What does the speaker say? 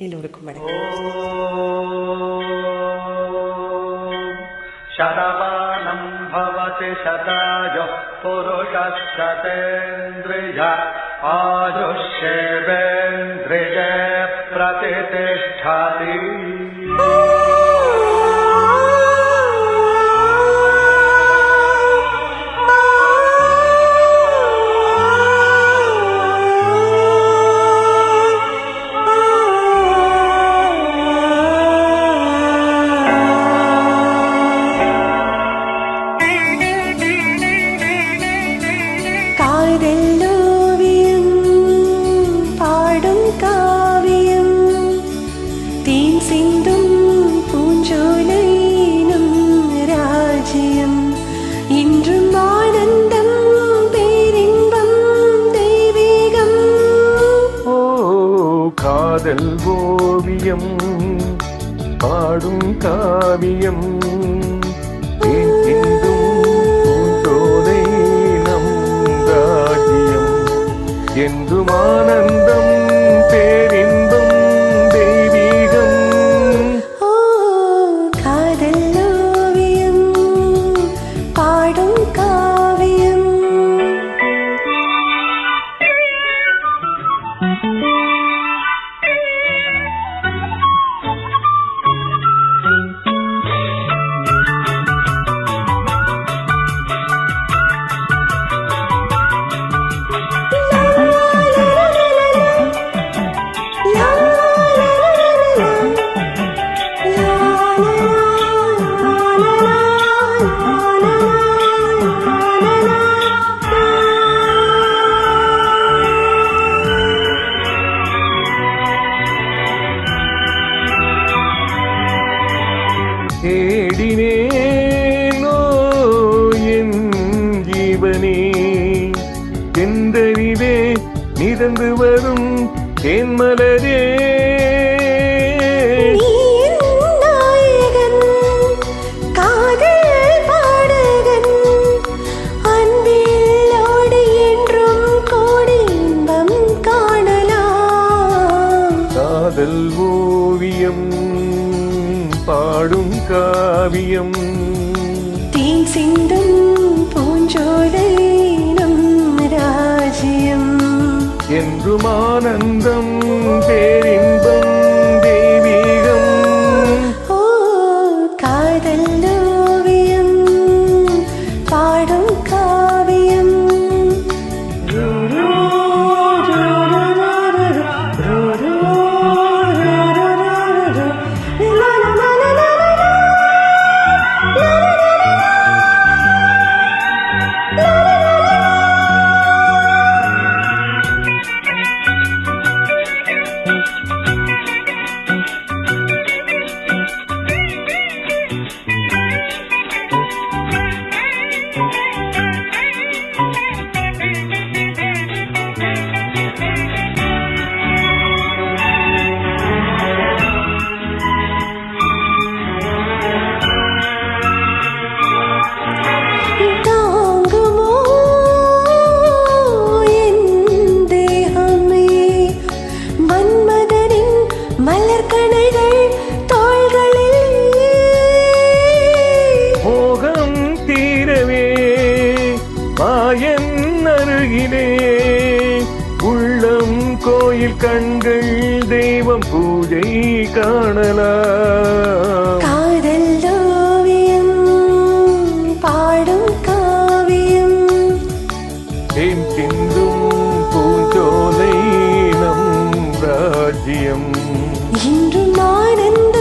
इ नतमाणम् भवति शताजुः पुरुष क्षतेन्द्रिज आयुष्यवेन्द्रिय காவியம் பாடும் காவியம். என்றும் ஆனந்தம் பேரின்பம் தெய்வீகம். காதல். தேடினேனோ என் ஜீவனே? எந்தறிவே மிதந்து வரும் தேன்மலரே காதல் பாடகன், பாடும் காவியம். தேன் சிந்தும் பூஞ்சோலை நம் ராஜ்யம். என்றும் ஆனந்தம் பேரின்பம் கோயில் கண்கள் தெய்வம் பூஜை காணலாம் காதல் ஓவியம் பாடும் காவியம் தேன் சிந்தும் பூஞ்சோலை நம் ராஜ்யம் இன்றும் ஆனந்த